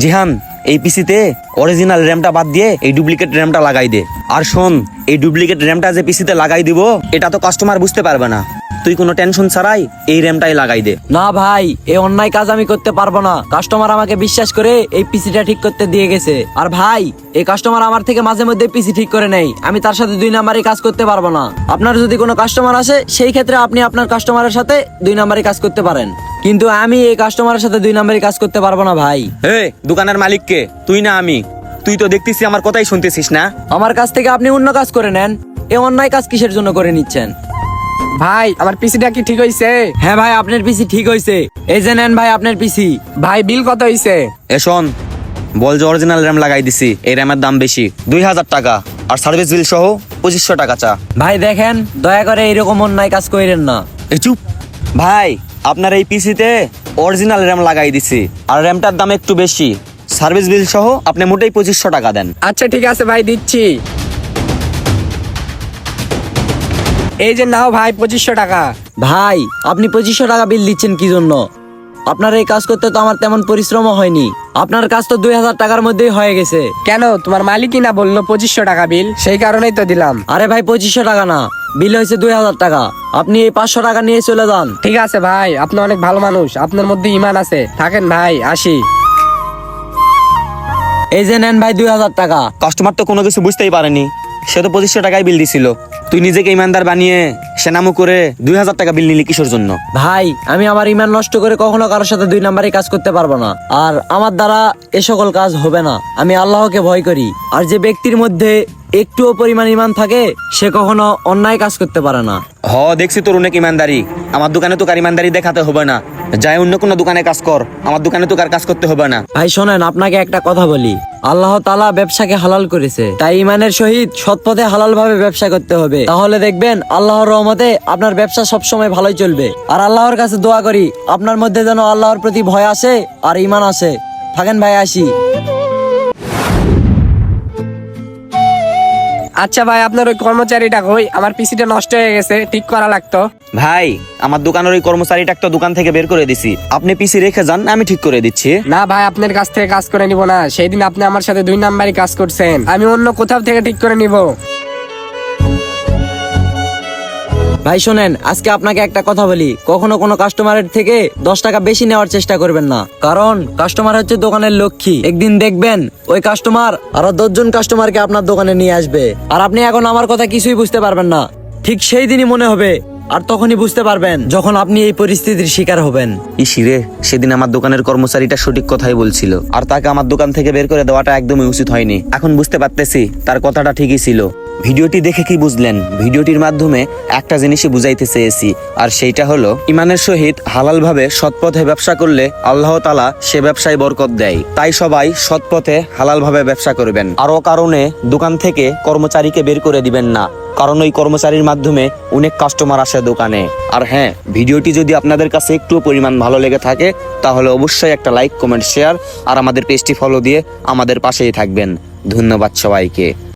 জিহান, এই পিসিতে অরিজিনাল র্যামটা বাদ দিয়ে এই ডুপ্লিকেট র্যামটা লাগাই দে। আর শোন, এই ডুপ্লিকেট র্যামটা যে পিসিতে লাগাই দিব, এটা তো কাস্টমার বুঝতে পারবে না। তুই কোনো টেনশন ছাড়াই এই র্যামটাই লাগাই দে। না ভাই এই অন্যায় কাজ আমি করতে পারব না। কাস্টমার আমাকে বিশ্বাস করে এই পিসিটা ঠিক করতে দিয়ে গেছে। আর ভাই এই কাস্টমার আমার থেকে মাঝে মধ্যে পিসি ঠিক করে নেই আমি তার সাথে দুই নাম্বারে কাজ করতে পারব না। আপনার যদি কোনো কাস্টমার আসে, সেই ক্ষেত্রে আপনি আপনার কাস্টমারের সাথে দুই নাম্বারে কাজ করতে পারেন। কিন্তু আমি এই কাস্টমারের সাথে দুই নাম্বারে কাজ করতে পারব না ভাই। হে দোকানের মালিককে তুই না আমি। তুই তো দেখতেছি আমার কথাই শুনতেছিস না? আমার কাছ থেকে আপনি অন্য কাজ করে নেন এ অন্যায় কাজ কিসের জন্য করে নিচ্ছেন? ভাই আমার পিসিটা কি ঠিক হইছে? হ্যাঁ ভাই আপনার পিসি ঠিক হয়েছে এই যে নেন ভাই আপনার পিসি। ভাই বিল কত হইছে? এ শোন বল যে অরিজিনাল র্যাম লাগাই দিছি এই র্যামের দাম বেশি দুই হাজার টাকা আর সার্ভিস বিল সহ পঁচিশশো টাকা চা। ভাই দেখেন দয়া করে এইরকম অন্যায় কাজ করেন না। এই চুপ। ভাই আপনার এই পিসিতে অরিজিনাল র্যাম লাগাই দিছি। আর র্যামটার দাম একটু বেশি। সার্ভিস বিল সহ আপনি মোটেই পঁচিশশো টাকা দেন। আচ্ছা ঠিক আছে ভাই দিচ্ছি। এই যে নাও ভাই পঁচিশশো টাকা। ভাই আপনি পঁচিশশো টাকা বিল দিচ্ছেন কি জন্য? আপনার এই কাজ করতে তো আমার তেমন পরিশ্রমও হয়নি। আপনার কাজ তো দুই হাজার টাকার মধ্যেই হয়ে গেছে। কেন? তোমার মালিকই না বলল পঁচিশশো টাকা বিল? সেই কারণেই তো দিলাম। আরে ভাই পঁচিশশো টাকা না। বিল হয়েছে দুই হাজার টাকা। আপনি এই পাঁচশো টাকা নিয়ে চলে যান। ঠিক আছে ভাই আপনি অনেক ভালো মানুষ। আপনার মধ্যে ইমান আছে। থাকেন ভাই আসি। এই যে নেন ভাই দুই হাজার টাকা। কাস্টমার তো কোনো কিছু বুঝতেই পারেনি। সে তো পঁচিশশো টাকায় বিল দিছিল। তুই নিজেকে ইমানদার বানিয়ে সেনামু করে দুই হাজার টাকা বিল নিলি কিসের জন্য? ভাই, আমি আমার ইমান নষ্ট করে কখনো কারোর সাথে দুই নাম্বারে কাজ করতে পারব না। আর আমার দ্বারা এ সকল কাজ হবে না। আমি আল্লাহকে ভয় করি। আর যে ব্যক্তির মধ্যে একটুও পরিমাণ ইমান থাকে সে কখনো অন্যায় কাজ করতে পারে না। হ দেখছি তোর অনেক ইমানদারি। আমার দোকানে তো কার ইমানদারি দেখাতে হবে না। যাই অন্য কোনো দোকানে কাজ কর আমার দোকানে তো কার কাজ করতে হবে না। ভাই শোনেন আপনাকে একটা কথা বলি। আল্লাহ তালা ব্যবসাকে হালাল করেছে। তাই ইমানের সহিত সৎ পথে হালাল ভাবে ব্যবসা করতে হবে। তাহলে দেখবেন আল্লাহর রহমতে আপনার ব্যবসা সবসময় ভালোই চলবে। আর আল্লাহর কাছে দোয়া করি আপনার মধ্যে যেন আল্লাহর প্রতি ভয় আসে আর ইমান আসে। থাকেন ভাই আসি। আচ্ছা ভাই আপনার ওই কর্মচারীটা কই? আমার পিসিটা নষ্ট হয়ে গেছে ঠিক করা লাগতো। ভাই আমার দোকানের ওই কর্মচারীটা তো দোকান থেকে বের করে দিছি। আপনি পিসি রেখে যান আমি ঠিক করে দিচ্ছি। না ভাই আপনার কাছ থেকে কাজ করে নিব না। সেই দিন আপনি আমার সাথে দুই নাম্বারই কাজ করছেন। আমি অন্য কোথাও থেকে ঠিক করে নিব। ভাই, শোনেন, আজকে আপনাকে একটা কথা বলি। কখনো কোনো কাস্টমারের থেকে দশ টাকা বেশি নেওয়ার চেষ্টা করবেন না। কারণ কাস্টমার হচ্ছে দোকানের লক্ষ্মী। একদিন দেখবেন ওই কাস্টমার আরও দশজন কাস্টমারকে আপনার দোকানে নিয়ে আসবে। আর আপনি এখন আমার কথা কিছুই বুঝতে পারবেন না। ঠিক সেই দিনই মনে হবে, আর তখনই বুঝতে পারবেন যখন আপনি এই পরিস্থিতির শিকার হবেন। ইসিরে সেদিন আমার দোকানের কর্মচারীটা সঠিক কথাই বলছিল। আর তাকে আমার দোকান থেকে বের করে দেওয়াটা একদমই উচিত হয়নি। এখন বুঝতে পারতেছি, তার কথাটা ঠিকই ছিল। ভিডিওটি দেখে কি বুঝলেন? ভিডিওটির মাধ্যমে একটা জিনিসই বুঝাইতে চেয়েছি, আর সেইটা হলো, ইমানের সহিত হালালভাবে সৎপথে ব্যবসা করলে আল্লাহ তালা সে ব্যবসায় বরকত দেয়। তাই সবাই সৎপথে হালালভাবে ব্যবসা করবেন। আরও কারণে দোকান থেকে কর্মচারীকে বের করে দিবেন না, কারণ ওই কর্মচারীর মাধ্যমে অনেক কাস্টমার আসে দোকানে। আর হ্যাঁ ভিডিওটি যদি আপনাদের কাছে একটু পরিমাণ ভালো লেগে থাকে, তাহলে অবশ্যই একটা লাইক কমেন্ট শেয়ার আর আমাদের পেজটি ফলো দিয়ে আমাদের পাশেই থাকবেন। ধন্যবাদ সবাইকে।